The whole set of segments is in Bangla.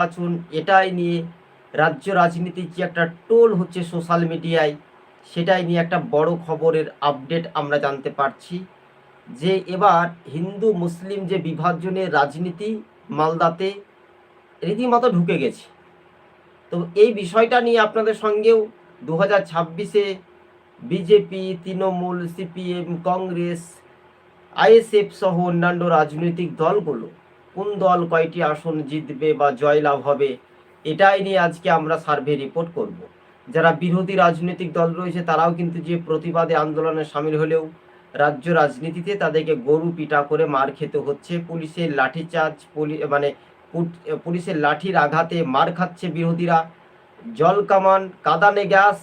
নির্বাচন এটাই নিয়ে রাজ্য রাজনীতির যে একটা টোল হচ্ছে সোশ্যাল মিডিয়ায়, সেটাই নিয়ে একটা বড় খবরের আপডেট আমরা জানতে পারছি। যে এবার হিন্দু, মুসলিম যে বিভাজনের রাজনীতি মালদাতে রীতিমতো ঢুকে গেছে। তো এই বিষয়টা নিয়ে আপনাদের সঙ্গেও দু হাজার ছাব্বিশে BJP, Trinamool, CPM, Congress, ISF সহ অন্যান্য রাজনৈতিক দলগুলো কোন দল কয়টি আসন জিতবে বা জয়লাভ হবে, এটাই নিয়ে আজকে আমরা সার্ভে রিপোর্ট করব। যারা বিরোধী রাজনৈতিক দল রয়েছে, তারাও কিন্তু যে প্রতিবাদে আন্দোলনে সামিল হলেও রাজ্য রাজনীতিতে তাদেরকে গরু পিটা করে মার খেতে হচ্ছে। পুলিশের লাঠিচার্জ, পুলি মানে পুলিশের লাঠির আঘাতে মার খাচ্ছে বিরোধীরা। জল কামান, কাদানে গ্যাস,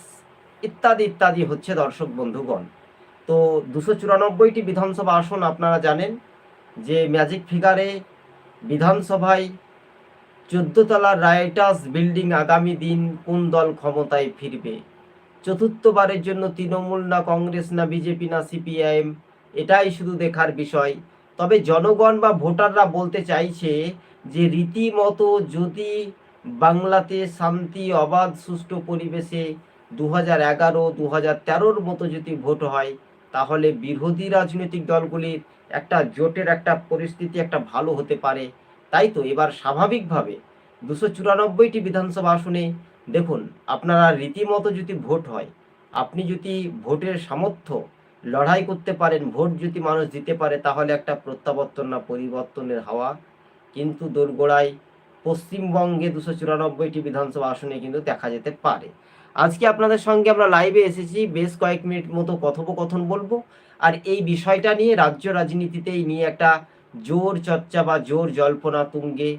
ইত্যাদি ইত্যাদি হচ্ছে দর্শক বন্ধুগণ। তো দুশো চুরানব্বইটি বিধানসভা আসন আপনারা জানেন যে ম্যাজিক ফিগারে বিধানসভায় চোদ্দতলার রাইটার্স বিল্ডিং আগামী দিন কোন দল ক্ষমতায় ফিরবে? চতুর্থবারের জন্য তৃণমূল না কংগ্রেস না বিজেপি না সিপিআইএম? এটাই শুধু দেখার বিষয়। তবে জনগণ বা ভোটাররা বলতে চাইছে যে রীতিমতো যদি বাংলাতে শান্তি, অবাধ, সুষ্ঠু পরিবেশে দু হাজার এগারো দু হাজার তেরোর মতো যদি ভোট হয়, তাহলে বিরোধী রাজনৈতিক দলগুলির একটা জোটের একটা পরিস্থিতি একটা ভালো হতে পারে। তাই তো এবার স্বাভাবিকভাবে দুশো চুরানব্বইটি বিধানসভা আসনে দেখুন, আপনারা রীতিমতো যদি ভোট হয়, আপনি যদি ভোটের সামর্থ্য লড়াই করতে পারেন, ভোট যদি মানুষ দিতে পারে, তাহলে একটা প্রত্যাবর্তন না পরিবর্তনের হাওয়া। কিন্তু দোরগোড়ায় পশ্চিমবঙ্গে দুশো চুরানব্বইটি বিধানসভা আসনে কিন্তু দেখা যেতে পারে। আজকে আপনাদের সঙ্গে আমরা লাইভে এসেছি, বেশ কয়েক মিনিট মতো কথোপকথন বলব। আর এই বিষয়টা নিয়ে রাজ্য রাজনীতিতে এই নিয়ে একটা জোর চর্চা বা জোর জল্পনা তুঙ্গে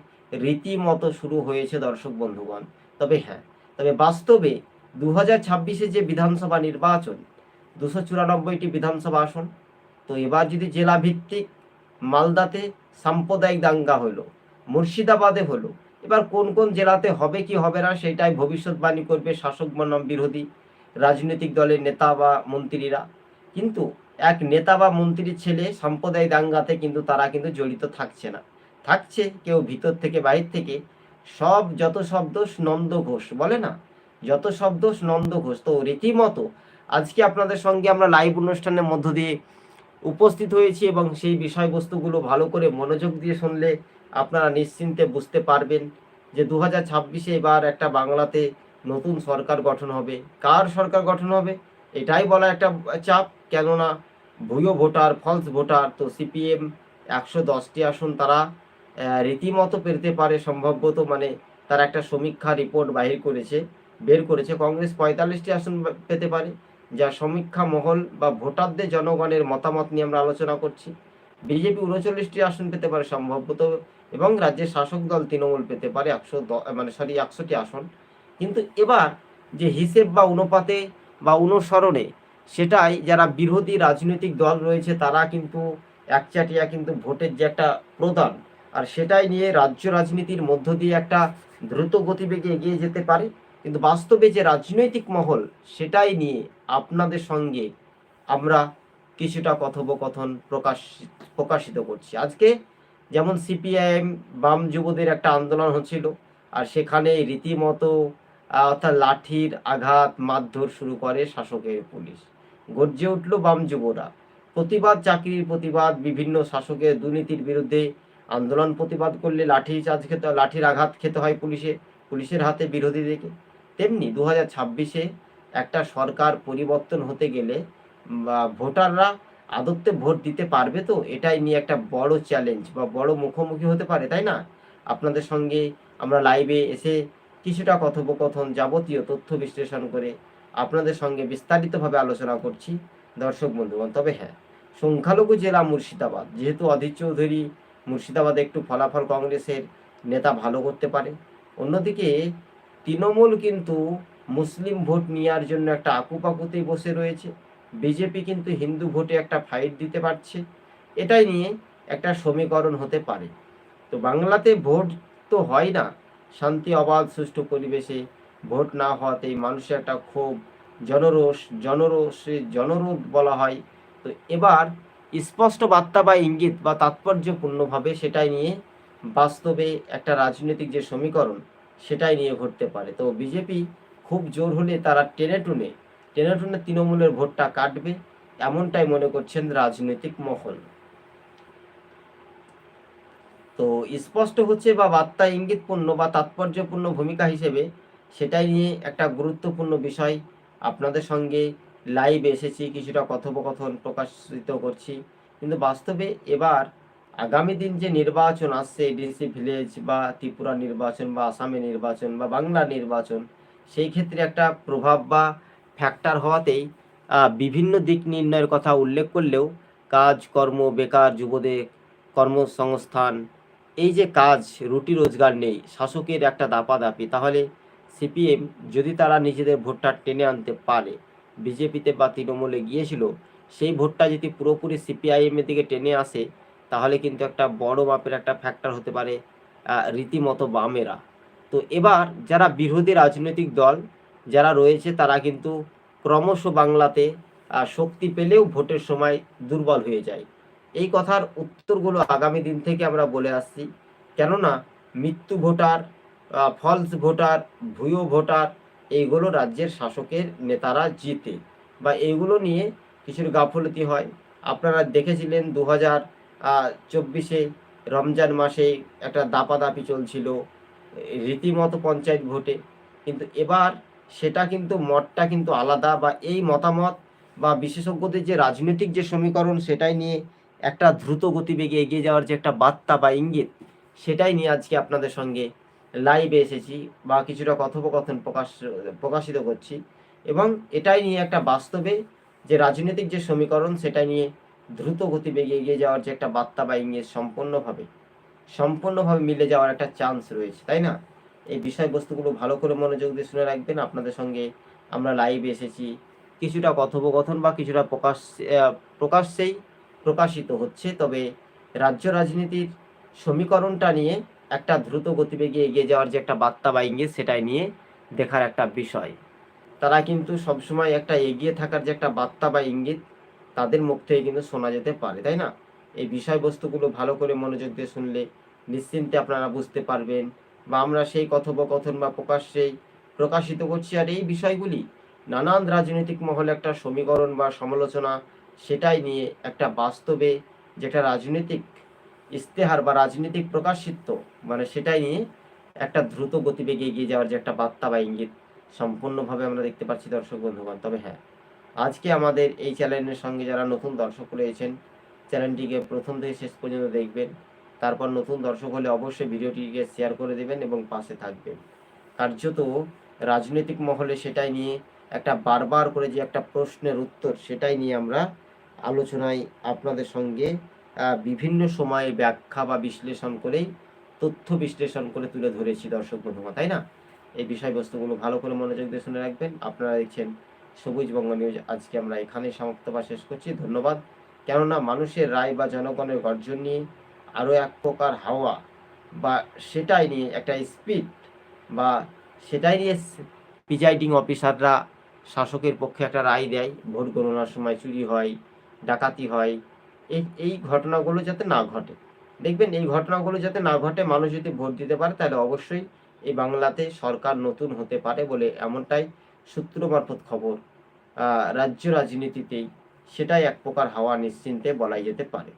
রীতিমতো শুরু হয়েছে দর্শক বন্ধুগণ। তবে হ্যাঁ তবে বাস্তবে দু হাজার ছাব্বিশে যে বিধানসভা নির্বাচন, দুশো চুরানব্বইটি বিধানসভা আসন, তো এবার যদি জেলা ভিত্তিক মালদাতে সাম্প্রদায়িক দাঙ্গা হলো, মুর্শিদাবাদে হলো এবার কোন কোন জেলাতে হবে কি হবে না সেটাই ভবিষ্যৎবাণী করবে শাসক বনাম বিরোধী রাজনৈতিক দলের নেতা বা মন্ত্রীরা। কিন্তু এক নেতা বা মন্ত্রীর ছেলে সাম্প্রদায়িক দাঙ্গাতে কিন্তু তারা কিন্তু জড়িত থাকছে না। থাকছে কেউ ভিতর থেকে বাইর থেকে। সব যত শব্দ নন্দ ঘোষ, বলে না? যত শব্দ নন্দ ঘোষ। তো রীতিমতো আজকে আপনাদের সঙ্গে আমরা লাইভ অনুষ্ঠানের মধ্য দিয়ে উপস্থিত হয়েছি এবং সেই বিষয়বস্তুগুলো ভালো করে মনোযোগ দিয়ে শুনলে আপনারা নিশ্চিন্তে বুঝতে পারবেন যে দু হাজার ছাব্বিশে এবার একটা বাংলাতে নতুন সরকার গঠন হবে। কার সরকার গঠন হবে? এটাই বলা একটা চাপ। কেননা ভুয়ো ভোটার ফলস ভোটার, তো সিপিএম একশো দশটি আসন তারা রীতিমতো পেতে পারে। সম্ভবত মানে তার একটা সমীক্ষা রিপোর্ট বাহির করেছে, বের করেছে। কংগ্রেস পঁয়তাল্লিশটি আসন পেতে পারে, যা সমীক্ষা মহল বা ভোটারদের জনগণের মতামত নিয়ে আমরা আলোচনা করছি। বিজেপি উনচল্লিশটি আসন পেতে পারে সম্ভবত এবং রাজ্যের শাসক দল তৃণমূল পেতে পারে একশো মানে সরি, একশোটি আসন। কিন্তু এবার যে হিসেব বা অনুপাতে বা অনুসরণে সেটাই যারা বিরোধী রাজনৈতিক দল রয়েছে, তারা কিন্তু একচাটিয়া কিন্তু ভোটের যে একটা প্রদান, আর সেটাই নিয়ে রাজ্য রাজনীতির মধ্য দিয়ে একটা দ্রুত গতিবেগে এগিয়ে যেতে পারে। কিন্তু বাস্তবে যে রাজনৈতিক মহল, সেটাই নিয়ে আপনাদের সঙ্গে আমরা কিছুটা কথোপকথন প্রকাশ প্রকাশিত করছি। আজকে যেমন সিপিআইএম বাম যুবদের একটা আন্দোলন হচ্ছিল, আর সেখানে রীতিমতো অর্থাৎ লাঠির আঘাত মারধর শুরু করে শাসকের পুলিশ। গর্জে উঠল বাম যুবরা। প্রতিবাদ, চাকরির প্রতিবাদ, বিভিন্ন শাসকের দুর্নীতির বিরুদ্ধে আন্দোলন প্রতিবাদ করলে লাঠি চার্জ খেতে, লাঠির আঘাত খেতে হয় পুলিশে, পুলিশের হাতে বিরোধীদেরকে তেমনি দু হাজার ছাব্বিশে একটা সরকার পরিবর্তন হতে গেলে ভোটাররা আদতে ভোট দিতে পারবে তো? এটাই নিয়ে একটা বড় চ্যালেঞ্জ বা বড় মুখোমুখি হতে পারে, তাই না? আপনাদের সঙ্গে আমরা লাইভে এসে কিছুটা কথোপকথন, যাবতীয় তথ্য বিশ্লেষণ করে আপনাদের সঙ্গে বিস্তারিতভাবে আলোচনা করছি। দর্শক বন্ধুগণ, তবে হ্যাঁ সংখ্যালঘু জেলা মুর্শিদাবাদ, যেহেতু অধীর চৌধুরী মুর্শিদাবাদে একটু ফলাফল কংগ্রেসের নেতা ভালো করতে পারে। অন্যদিকে তৃণমূল কিন্তু মুসলিম ভোট নেওয়ার জন্য একটা আকুপাকুতেই বসে রয়েছে। বিজেপি কিন্তু হিন্দু ভোটে একটা ফাইট দিতে পারছে। এটাই নিয়ে একটা সমীকরণ হতে পারে। তো বাংলাতে ভোট তো হয় না। শান্তি, অবাধ, সুষ্ঠু পরিবেশে ভোট না হওয়াতেই মানুষের একটা ক্ষোভ, জনরোষ, জনরোষে জনরোধ বলা হয়। তো এবার স্পষ্ট বার্তা বা ইঙ্গিত বা তাৎপর্যপূর্ণভাবে সেটাই নিয়ে বাস্তবে একটা রাজনৈতিক যে সমীকরণ, সেটাই নিয়ে ঘটতে পারে। তো বিজেপি খুব জোর হলে তারা টেনে টুনে টেনে তৃণমূলের ভোটটা কাটবে, এমনটাই মনে করছেন রাজনৈতিক মহল। তো স্পষ্ট হচ্ছে বা বার্তা ইঙ্গিতপূর্ণ বা তাৎপর্যপূর্ণ ভূমিকা হিসেবে সেটাই নিয়ে একটা গুরুত্বপূর্ণ বিষয়। আপনাদের সঙ্গে লাইভ এসেছি, কিছুটা কথোপকথন প্রকাশিত করছি। কিন্তু বাস্তবে এবার আগামী দিন যে নির্বাচন আসছে ডিসি ভিলেজ বা ত্রিপুরা নির্বাচন বা আসামে নির্বাচন বা বাংলা নির্বাচন, সেই ক্ষেত্রে একটা প্রভাব বা ফ্যাক্টর হওয়াতেই বিভিন্ন দিক নির্ণয়ের কথা উল্লেখ করলেও কাজ, কর্ম, বেকার, যুবদের কর্মসংস্থান, এই যে কাজ, রুটি রোজগার নেই, শাসকের একটা দাপাদাপি, তাহলে সিপিএম যদি তারা নিজেদের ভোটটা টেনে আনতে পারে, বিজেপিতে বা তৃণমূলে গিয়েছিল, সেই ভোটটা যদি পুরোপুরি সিপিআইএম এর দিকে টেনে আসে, তাহলে কিন্তু একটা বড় মাপের একটা ফ্যাক্টর হতে পারে রীতিমতো বামেরা। তো এবার যারা বিরোধী রাজনৈতিক দল যারা রয়েছে, তারা কিন্তু ক্রমশ বাংলাতে শক্তি পেলেও ভোটের সময় দুর্বল হয়ে যায়। এই কথার উত্তরগুলো আগামী দিন থেকে আমরা বলে আসছি। কেননা, মৃত্যু ভোটার ফলস ভোটার, ভুয়ো ভোটার, এইগুলো রাজ্যের শাসকের নেতারা জিতে। বা এইগুলো নিয়ে কিছু গাফলতি হয়। আপনারা দেখেছিলেন দু হাজার চব্বিশে রমজান মাসে একটা দাপাদাপি চলছিল, রীতিমতো পঞ্চায়েত ভোটে। কিন্তু এবার সেটা কিন্তু মতটা কিন্তু আলাদা বা এই মতামত বা বিশেষজ্ঞদের যে রাজনৈতিক যে সমীকরণ সেটাই নিয়ে একটা দ্রুত গতিবেগে এগিয়ে যাওয়ার যে একটা বার্তা বা ইঙ্গিত, সেটাই নিয়ে আজকে আপনাদের সঙ্গে লাইভে এসেছি বা কিছুটা কথোপকথন প্রকাশ, প্রকাশিত করছি এবং এটাই নিয়ে একটা বাস্তবে যে রাজনৈতিক যে সমীকরণ সেটা নিয়ে দ্রুত গতিবেগে এগিয়ে যাওয়ার যে একটা বার্তা বা ইঙ্গিত সম্পূর্ণভাবে সম্পূর্ণভাবে মিলে যাওয়ার একটা চান্স রয়েছে, তাই না? এই বিষয়বস্তুগুলো ভালো করে মনোযোগ দিয়ে শুনে রাখবেন। আপনাদের সঙ্গে আমরা লাইভে এসেছি। কিছুটা কথোপকথন বা কিছুটা প্রকাশ প্রকাশ্যেই প্রকাশিত হচ্ছে। তবে রাজ্য রাজনীতির সমীকরণটা নিয়ে একটা দ্রুত গতিবেগে এগিয়ে যাওয়ার যে একটা বার্তা বা ইঙ্গিত, সেটাই নিয়ে দেখার একটা বিষয়। তারা কিন্তু সবসময় একটা এগিয়ে থাকার যে একটা বার্তা বা ইঙ্গিত, তাদের মুখ থেকে কিন্তু শোনা যেতে পারে, তাই না? এই বিষয়বস্তুগুলো ভালো করে মনোযোগ দিয়ে শুনলে নিশ্চিন্তে আপনারা বুঝতে পারবেন। বা আমরা সেই কথোপকথন বা প্রকাশ্যেই প্রকাশিত করছি আর এই বিষয়গুলি নানান রাজনৈতিক মহলে একটা সমীকরণ বা সমালোচনা সেটাই নিয়ে একটা বাস্তবে যেটা রাজনৈতিক ইস্তেহার বা রাজনৈতিক প্রকাশিত মানে সেটাই নিয়ে একটা দ্রুত গতিবেগে এগিয়ে যাওয়ার যে একটা বার্তা বা ইঙ্গিত সম্পূর্ণভাবে আমরা দেখতে পাচ্ছি দর্শক বন্ধুগণ। তবে হ্যাঁ আজকে আমাদের এই চ্যানেলের সঙ্গে যারা নতুন দর্শক রয়েছেন, চ্যানেলটিকে প্রথম থেকে শেষ পর্যন্ত দেখবেন। তারপর নতুন দর্শক হলে অবশ্যই ভিডিওটিকে শেয়ার করে দেবেন এবং পাশে থাকবেন। কার্যত রাজনৈতিক মহলে সেটাই নিয়ে একটা বারবার করে যে একটা প্রশ্নের উত্তর, সেটাই নিয়ে আমরা আলোচনায় আপনাদের সঙ্গে বিভিন্ন সময়ে ব্যাখ্যা বা বিশ্লেষণ করেই, তথ্য বিশ্লেষণ করে তুলে ধরেছি দর্শক বন্ধুমা তাই না? এই বিষয়বস্তুগুলো ভালো করে মনোযোগ দিয়ে শুনে রাখবেন। আপনারা দেখছেন সবুজ বঙ্গ নিউজ। আজকে আমরা এখানেই সমাপ্ত বা শেষ করছি। ধন্যবাদ। কেননা মানুষের রায় বা জনগণের গর্জন নিয়ে আরও এক প্রকার হাওয়া বা সেটাই নিয়ে একটা স্পিড বা সেটাই নিয়ে প্রিজাইডিং অফিসাররা শাসকের পক্ষে একটা রায় দেয়। ভোট গণনার সময় চুরি হয়, ডাকাতি হয়। এই এই ঘটনাগুলো যাতে না ঘটে। দেখবেন এই ঘটনাগুলো যাতে না ঘটে, মানুষ যদি ভোট দিতে পারে তাহলে অবশ্যই এই বাংলাতে সরকার নতুন হতে পারে বলে এমনটাই সূত্র মারফত খবর রাজ্য রাজনীতিতেই সেটাই এক প্রকার হাওয়া নিশ্চিন্তে বলাই যেতে পারে।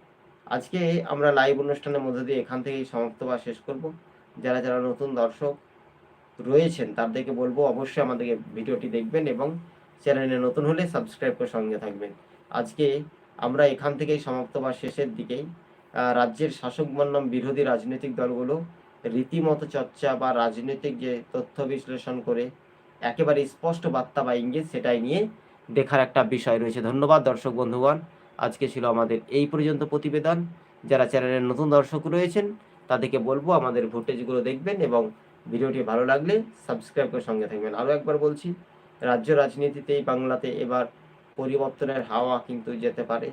আজকে আমরা লাইভ অনুষ্ঠানের মধ্যে দিয়ে এখান থেকেই সমাপ্ত বা শেষ করব। যারা যারা নতুন দর্শক রয়েছেন, তাদেরকে বলব অবশ্যই আমাদেরকে ভিডিওটি দেখবেন এবং চ্যানেলে নতুন হলে সাবস্ক্রাইব করে সঙ্গে থাকবেন। আজকে আমরা এখান থেকেই সমাপ্ত বা শেষের দিকেই রাজ্যের শাসক বনাম বিরোধী রাজনৈতিক দলগুলো রীতিমতো চর্চা বা রাজনৈতিক যে তথ্য বিশ্লেষণ করে একেবারে স্পষ্ট বার্তা বা ইঙ্গিত সেটাই নিয়ে দেখার একটা বিষয় রয়েছে। ধন্যবাদ দর্শক বন্ধুগণ। আজকে ছিল আমাদের এই পর্যন্ত প্রতিবেদন। যারা চ্যানেলের নতুন দর্শক রয়েছেন, তাদেরকে বলব আমাদের ফুটেজগুলো দেখবেন এবং ভিডিওটি ভালো লাগলে সাবস্ক্রাইব করে সঙ্গে থাকবেন। আরও একবার বলছি, রাজ্য রাজনীতিতেই বাংলাতে এবার পরিবর্তনের হাওয়া কিন্তু যেতে পারে।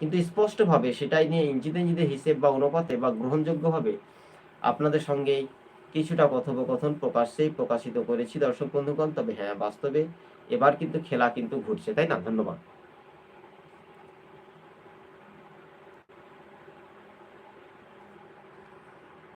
কিন্তু স্পষ্টভাবে সেটাই নিয়ে ইঞ্চিতে ইঞ্চিতে হিসেব বা অনুপাতে বা গ্রহণযোগ্যভাবে আপনাদের সঙ্গে কিছুটা কথোপকথন প্রকাশ্যেই প্রকাশিত করেছি দর্শক বন্ধুগণ। তবে হ্যাঁ বাস্তবে এবার কিন্তু খেলা কিন্তু ঘুরছে, তাই না? ধন্যবাদ।